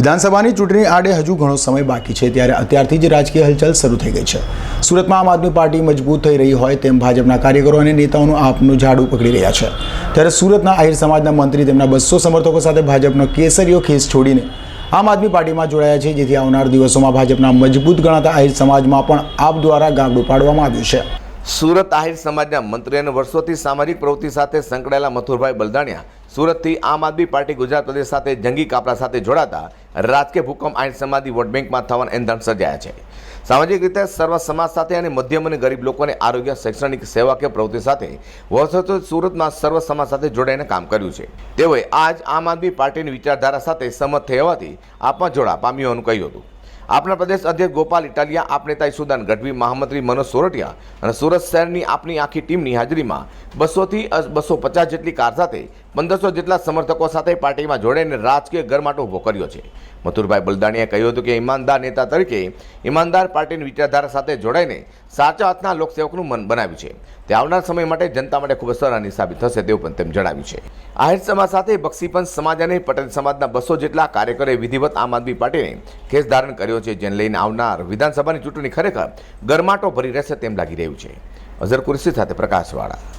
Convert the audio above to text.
વિધાનસભાની ચૂંટણી આડે હજુ ઘણો સમય બાકી છે, ત્યારે અત્યારથી જ રાજકીય હલચલ શરૂ થઈ ગઈ છે. સુરતમાં આમ આદમી પાર્ટી મજબૂત થઈ રહી હોય તેમ ભાજપના કાર્યકરો અને નેતાઓનું આપનું ઝાડુ પકડી રહ્યા છે. ત્યારે સુરતના આહિર સમાજના મંત્રી તેમના બસો સમર્થકો સાથે ભાજપનો કેસરીયો ખેસ છોડીને આમ આદમી પાર્ટીમાં જોડાયા છે, જેથી આવનાર દિવસોમાં ભાજપના મજબૂત ગણાતા આહિર સમાજમાં પણ આપ દ્વારા ગાબડું પાડવામાં આવ્યું છે. સુરત આહિર સમાજના મંત્રી અને વર્ષોથી સામાજિક પ્રવૃત્તિ સાથે સંકળાયેલા મથુરભાઈ બલદાણિયા સુરતથી આમ આદમી પાર્ટી ગુજરાત પ્રદેશ સાથે જંગી કાપડા સાથે જોડાતા રાજકીય ભૂકંપ આહિર સમાજની વોટ બેંકમાં થવાના એંધાણ સર્જાયા છે. સામાજિક રીતે સર્વ સમાજ સાથે અને મધ્યમ અને ગરીબ લોકોને આરોગ્ય, શૈક્ષણિક સેવા કે પ્રવૃત્તિ સાથે વર્ષોથી સુરતમાં સર્વ સમાજ સાથે જોડાઈને કામ કર્યું છે. તેઓએ આજ આમ આદમી પાર્ટીની વિચારધારા સાથે સંમત થઈ હોવાથી આપમાં જોડા પામ્યું હોવાનું કહ્યું હતું. આપના પ્રદેશ અધ્યક્ષ ગોપાલ ઇટાલિયા આપ નેતા ઈસુદાન ગઢવી, મહામંત્રી મનોજ સોરઠિયા અને સુરત શહેરની આપની આખી ટીમની હાજરીમાં બસોથી બસો પચાસ જેટલી કાર સાથે પંદરસો જેટલા સમર્થકો સાથે પાર્ટીમાં જોડાઈને રાજકીય ગરમાટો ઊભો કર્યો છે. મથુરભાઈ બલદાણીએ કહ્યું હતું કે ઈમાનદાર નેતા તરીકે ઈમાનદાર પાર્ટીની વિચારધારા સાથે જોડાઈને સાચા હાથના લોકસેવકનું મન બનાવ્યું છે. તે આવનાર સમય માટે જનતા માટે ખૂબ જ સરાહનીય સાબિત થશે તેવું પણ તેમ જણાવ્યું છે. આહિર સમાજ સાથે બક્ષીપંચ સમાજ અને પટેલ સમાજના બસો જેટલા કાર્યકરોએ વિધિવત આમ આદમી પાર્ટીને કેસ ધારણ કર્યો છે, જેને લઈને આવનાર વિધાનસભાની ચૂંટણી ખરેખર ગરમાટો ભરી રહેશે તેમ લાગી રહ્યું છે. અઝર કુરશી સાથે પ્રકાશવાળા